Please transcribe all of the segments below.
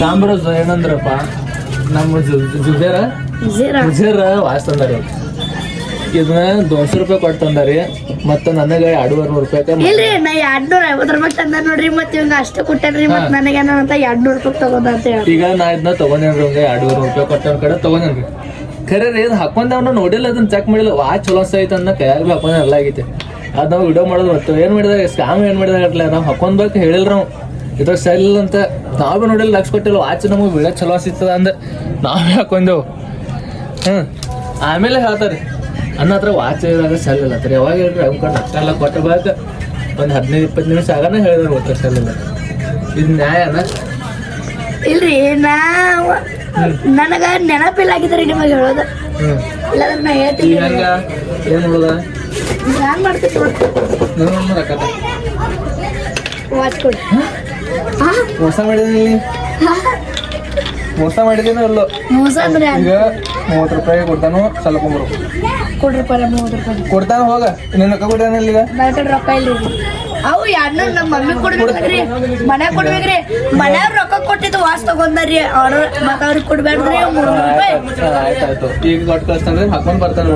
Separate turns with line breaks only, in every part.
ಕಾಂಬ್ರೋಸ್ ಏನಂದ್ರಪ್ಪ? ನಮ್ಮ ಜುಜರ?
ಜುಜರ.
ಜುಬೇರ ವಾಸ್ ತಂದಾರ ಇದನ್ನ ದೋನ್ಸೆ ರೂಪಾಯಿ ಕೊಟ್ಟು ತಂದಾರಿ. ಮತ್ತ ನನಗೆ ಎರಡು ನೂರು ರೂಪಾಯಿ
ಇಲ್ರಿ ನಾ ಎರಡ್ನೂರ ಐವತ್ತು ರೂಪಾಯಿ ತಂದ ನೋಡ್ರಿ ಮತ್ತೆ ಇವಂಗ ಅಷ್ಟೇ ಕೊಟ್ಟನ್ರಿ ಮತ್ ನನಗೆ ಏನಂತ ಎರಡ್ನೂರ್ ರೂಪಾಯಿ ತಗೋದ ಅಂತ ಹೇಳಿ.
ಈಗ ನಾ ಇದನ್ನ ತಗೊಂಡೇನ್ರಿ ಎರಡು ಎರಡೂವರೆ ರೂಪಾಯಿ ಕೊಟ್ಟವ್ರ ಕಡೆ ತಗೊಂಡೇನ್ರಿ ಖರೆ ರೀ ಇದು ಹಾಕೊಂಡವ್ನ ನೋಡಿಲ್ಲ ಅದನ್ನ ಚೆಕ್ ಮಾಡಿಲ್ಲ. ವಾ ಚಲೋ ಐತೆ ಅನ್ನ ಕೈಯಾಗ ಹಾಕೊಂಡ್ ಎಲ್ಲ ಆಗೈತೆ. ಅದ್ ನಾವು ವಿಡಿಯೋ ಮಾಡೋದು ಮತ್ತೆ ಏನು ಮಾಡಿದಾಗ ಸ್ಕ್ಯಾಮ್ ಏನ್ ಮಾಡಿದಾಗ ನಾವು ಹಾಕೊಂಡ್ಬೇಕು ಹೇಳಿಲ್ರಿ ನಾವು ಇದ್ರ ಸೆಲ್ ಅಂತ ನಾವೇ ನೋಡಿಲ್ಲ ಲಕ್ಷ ಕೊಟ್ಟಿಲ್ಲ ವಾಚ್ ನಮಗೆ ವಿಡಿಯೋ ಚಲೋ ಸಿಗ್ತದ ಅಂದ. ನಾವೇ ಹಾಕೊಂಡೆವು ಹ್ಞೂ ಆಮೇಲೆ ಹೇಳ್ತಾರೆ ಅನ್ನ ಹತ್ರ ವಾಚ್ ಇದ್ರಾಗ ಸೆಲ್ ಇಲ್ಲ. ಹತ್ರ ಯಾವಾಗ ಹೇಳ್ರಿ? ಕಡೆ ಅಷ್ಟೆಲ್ಲ ಕೊಟ್ಟೆ ಬಾಕ ಒಂದು ಹದಿನೈದು ಇಪ್ಪತ್ತು ನಿಮಿಷ ಆಗಾನ ಹೇಳಿದ್ರು ಗೊತ್ತ ಸೆಲ್ ಇಲ್ಲ. ಇದು ನ್ಯಾಯನ
ಇಲ್ರಿ ನಾ ನನಗ ನೆನಪಿಲ್ಲ ಆಗಿದ್ರಿ ನಿಮಗೆ ಹೇಳೋದು. ಇಲ್ಲಾಂದ್ರೆ ನಾ ಹೇಳ್ತೀನಿ
ಹೆಂಗ ಏನ್ ಮಾಡೋದ?
ಹ್ಯಾಂಗ್ ಮಾಡ್ತೀವಿ ವಾಚ್ ಕೊಡಿ?
ಮೋಸ ಮಾಡಿದೀನಿ. ಮೋಸ ಮಾಡಿದೀನಿ ಅಲ್ಲೋ.
ಮೋಸ ಅಂದ್ರೆ?
ಈಗ ಮೂವತ್ತು ರೂಪಾಯಿ ಕೊಡ್ತಾನು ಸ್ವಲ್ಪ ಮೂರು
ಕೊಡ್ರಿ ಪರ ಮೂವತ್ತು ರೂಪಾಯಿ.
ಕೊಡ್ತಾನ ಹೋಗ. ನಿನ್ನ ರೊಕ್ಕ ಕೊಡ್ತಾನ ಈಗ?
ನನ್ನ ಕಡೆ ರೊಕ್ಕ ಇಲ್ಲ. ಅವು ಯಾರನ್ನ ನಮ್ಮ ಮಮ್ಮಿ ಕೊಡ್ಬೇಕ್ರಿ? ಮನೆ ಕೊಡ್ಬೇಕ್ರಿ? ಮನೆ ರೊಕ್ಕ ಕೊಟ್ಟಿದ್ದು ವಾಸ್ ತಗೊಂಡ್ರಿ ಅವ್ರ ಮತ್ತ ಅವ್ರಿಗೆ ಕೊಡ್ಬೇಡ್ರಿ ಮೂರು ರೂಪಾಯಿ.
ಆಯ್ತಾಯ್ತು. ಈಗ ಕೊಟ್ಟು ಹಾಕೊಂಡ್ ಬರ್ತಾನ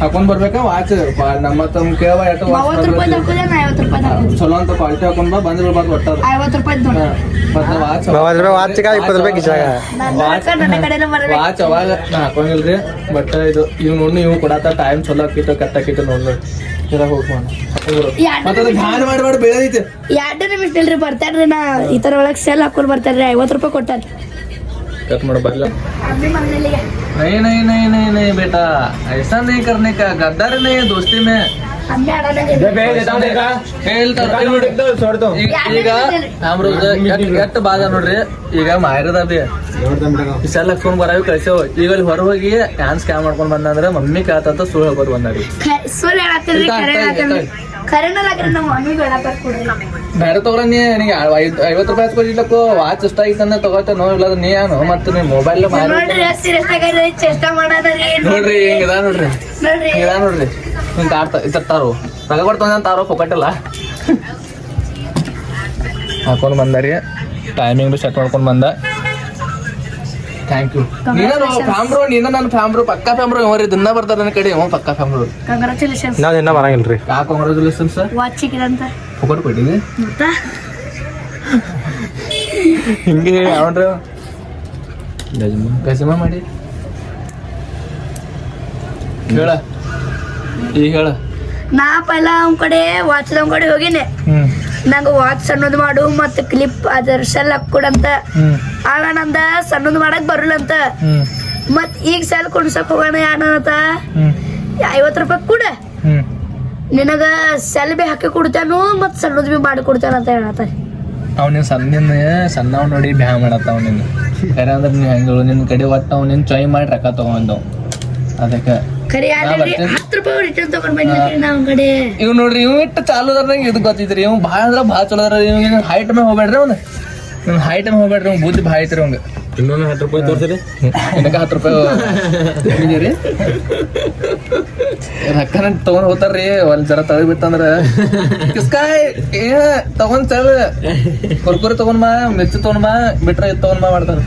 ಹಾಕೊಂಡ್ ಬರ್ಬೇಕಾ? ವಾಚ್ ನಮ್ಮ ತಮ್ಮ ಕೇಳ ಎಟ್ಟು
ರೂಪಾಯಿ ನಾ ಐವತ್ತು ರೂಪಾಯಿ
ಚಲೋ ಅಂತ ಕ್ವಾಲಿಟಿ ಹಾಕೊಂಡ್ ಬಾ ಬಂದ್ರೆ ಬರ್ಬಾರ್ದು ಒಟ್ಟಾರ.
ಐವತ್ತು ರೂಪಾಯಿ ನೋಡಿ
ಮತ್ತೆ ವಾಚ್
ಮೂವತ್ತು ರೂಪಾಯಿ ಇಪ್ಪತ್ತು ರೂಪಾಯಿ
ವಾಚ್ ಅವಾಗ ನಾ ಹಾಕೊಂಡಿಲ್ರಿ. ಬಟ್ ಇದು ಇವ್ ನೋಡಿ ಇವ್ ಕೊಡತ ಟೈಮ್ ಚಲೋ ಆಕಿತ್ತು ಕಟ್ಟಾಕಿತ್ತು ನೋಡಿ ಜರ ಹೋಗಿ ಮತ್ತೆ ಅದು ಮಾಡಿ ಮಾಡಬೇಡ ಬೆಳೆದೈತೆ
ಎರಡು ನಿಮಿಷ ಇಲ್ರಿ ಬರ್ತಾರ್ರಿ ನಾ. ಈ ತರ ಒಳಗೆ ಸೆಲ್ ಹಾಕೊಂಡ್ ಬರ್ತಾರ್ರಿ ಐವತ್ತು ರೂಪಾಯಿ ಕೊಟ್ಟಾರ
कट मारो बदला
ಅಮ್ಮಿ ಮಗನಿಗೆ
नहीं नहीं नहीं नहीं नहीं बेटा ऐसा नहीं करने का गद्दार नहीं है दोस्ती में
ಅಮ್ಮಿ ಆಡೋಣ
ಹೇಳ್ತಾರ ಈಗ ಈಗ ಅಮ್ರದ್ ಎಷ್ಟ್ ಬಾದ ನೋಡ್ರಿ ಈಗ ಮಾಯರದ ಬಿ ಇಷ್ಟೆಲ್ಲ ಲಕ್ಷ್ಮಣ್ ಬರಾವಿ ಕಳ್ಸೇವ್ ಈಗ ಅಲ್ಲಿ ಹೊರ ಹೋಗಿ ಡ್ಯಾನ್ಸ್ ಕ್ಯಾಮ್ ಮಾಡ್ಕೊಂಡ್ ಬಂದಂದ್ರ ಮಮ್ಮಿ ಕೇಳ್ತಂತ ಸುಳ್ಳು ಹೇಳ್ಕೊತ ಬಂದಾರಿ ಬೇಡ ತಗೋರ ನೀ ನಿನಗೆ ಐವತ್ತು ರೂಪಾಯಿ ಹಚ್ಕೊಡ್ಲಿಕ್ಕೂ ವಾಚ್ ಇಷ್ಟ ಆಗಿತ್ತಂದ್ರೆ ತಗೋತ ನೋಡಿಲ್ಲ ನೀ ಏನು ಮತ್ತೆ ನೀ ಮೊಬೈಲ್
ನೋಡ್ರಿ
ಹಿಂಗದ ನೋಡ್ರಿ. ಹಿಂಗದ ನೋಡ್ರಿ. ಹಿಂಗೆ ತಾರು. ಇತ್ತಾರೋ ರಗ ಕೊಡ್ತಾನೆ ತಾರೋ ಪೊಕಟ್ಟಿಲ್ಲ ಹಾಕೊಂಡು ಬಂದಾರಿ ಟೈಮಿಂಗ್ ಸೆಟ್ ಮಾಡ್ಕೊಂಡು ಬಂದ. ಥ್ಯಾಂಕ್ ಯು ನೀನ ಫ್ಯಾಮ್ರೋ ನೀನ ನನ್ನ ಫ್ಯಾಮ್ರೋ ಪಕ್ಕಾ ಫ್ಯಾಮ್ರು ಅವ್ರಿ ದಿನ ಬರ್ತಾರೆ ನನ್ನ ಕಡೆ ಅವ್ನು ಪಕ್ಕ ಫ್ಯಾಮ್ರೋ
ಕಂಗ್ರಾಚುಲೇಷನ್ಸ್
ನಾನು ಇನ್ನ ಬರಂಗಿಲ್ರಿ.
ಯಾ ಕಾಂಗ್ರಾಚುಲೇಷನ್ ಸರ್
ವಾಚ್ ಸಿಕ್ಕಿದಂತ.
ಪೊಕಟ್ ಕೊಟ್ಟಿನಿ
ಮತ್ತ?
ಹಿಂಗೆ ಅವನ್ರಿ ಗಜಮ ಮಾಡಿ. ಹೇಳ. ಈಗ ಹೇಳ.
ನಾ ಪೈಲ ಅವ್ನ ಕಡೆ ವಾಚ್ ಅವ್ನ ಕಡೆ ಹೋಗಿನಿ.
ಹ್ಮ್.
ನಂಗೆ ವಾಚ್ ಸಣ್ಣದ್ ಮಾಡು ಮತ್ತೆ ಕ್ಲಿಪ್ ಅದರ ಸೆಲ್ ಹಾಕೊಡಂತ ಆಗ ನಂದ ಸಣ್ಣದು ಮಾಡಕ್ ಬರಲ್ಲ ಅಂತ
ಹ್ಮ್.
ಮತ್ ಈಗ ಸೆಲ್ ಕುಣ್ಸಕ್ ಹೋಗೋಣ ಯಾನಂತ ಐವತ್ ರೂಪಾಯಿ ಕೂಡ. ನಿನಗ ಸೆಲ್ ಬಿ ಹಾಕಿ ಕೊಡ್ತಾನು ಮತ್ ಸಣ್ಣದ್ ಬಿ ಮಾಡಿ ಕೊಡ್ತಾನ ಅಂತ ಹೇಳತ್ತಾರೆ
ಅವ್ನಿನ್ ಸಣ್ಣ ಸಣ್ಣವ್ ನೋಡಿ ಬ್ಯಾ ಮಾಡತ್ತ ಅವ್ನಿನ್ ಯಾರಂದ್ರೆ ನೀವ್ ಹೆಂಗಳು ನಿನ್ ಕಡೆ ಒಟ್ಟ ಅವ್ನಿನ್ ಚಾಯ್ ಮಾಡಿ ರೊಕ್ಕ ತಗೊಂಡವ್ ಅದಕ್ಕೆ
ಖರೆ
ನಾ
ಆದ್ರೆ ಹತ್ತು ರೂಪಾಯಿ ರಿಟರ್ನ್ ತಗೊಂಡ್ ಬಂದಿದ್ರಿ ನಾ ಕಡೆ.
ಇವ್ ನೋಡ್ರಿ ಇವ್ ಇಟ್ಟು ಚಾಲು ಅದ್ರಂಗೆ ಇದು ಗೊತ್ತಿದ್ರಿ. ಇವ್ ಭಾಳ ಅಂದ್ರ ಭಾಳ ಚಲೋ ಅದ್ರ. ಇವ್ ಹೈಟ್ ಮೇಲೆ ಹೋಗ್ಬೇಡ್ರಿ ಅವ್ನು. ನಿಮ್ ಹೈಟ್ ಮೇಲೆ ಹೋಗ್ಬೇಡ್ರಿ ಅವ್ನು ಬುದ್ಧಿ ಭಾಳ ಐತ್ರಿ ಅವಂಗ
ಇನ್ನೊಂದು ಹತ್ತು ರೂಪಾಯಿ ತೋರ್ಸಿರಿ.
ಇದಕ್ಕೆ ಹತ್ತು ರೂಪಾಯಿ ಕೊಟ್ಟಿದ್ದೀರಿ? ರೊಕ್ಕನ ತಗೊಂಡ್ ಹೋಗ್ತಾರ್ರಿ. ಒಂದ್ ಜರ ತಳಿ ಬಿತ್ತಂದ್ರ. ಕಿಸ್ಕಾಯ್ ಏ ತಗೊಂಡ್ ಚಲ್. ಕುರ್ಕುರಿ ತಗೊಂಡ್ ಮಾ ಮಿರ್ಚಿ ತಗೊಂಡ್ ಮಾ ಬಿಟ್ರೆ ಇದು ತಗೊಂಡ್ ಮಾ ಮಾಡ್ತಾರ.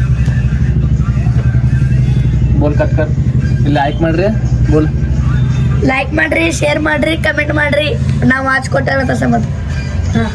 ಬೋಲ್ ಕಟ್ ಕಟ್ ಲೈಕ್ ಮಾಡ್ರಿ ಬೋಲ್.
ಲೈಕ್ ಮಾಡ್ರಿ ಶೇರ್ ಮಾಡ್ರಿ ಕಮೆಂಟ್ ಮಾಡ್ರಿ. ನಾವು ವಾಚ್ ಕೊಟ್ಟಾರ ಹಾ.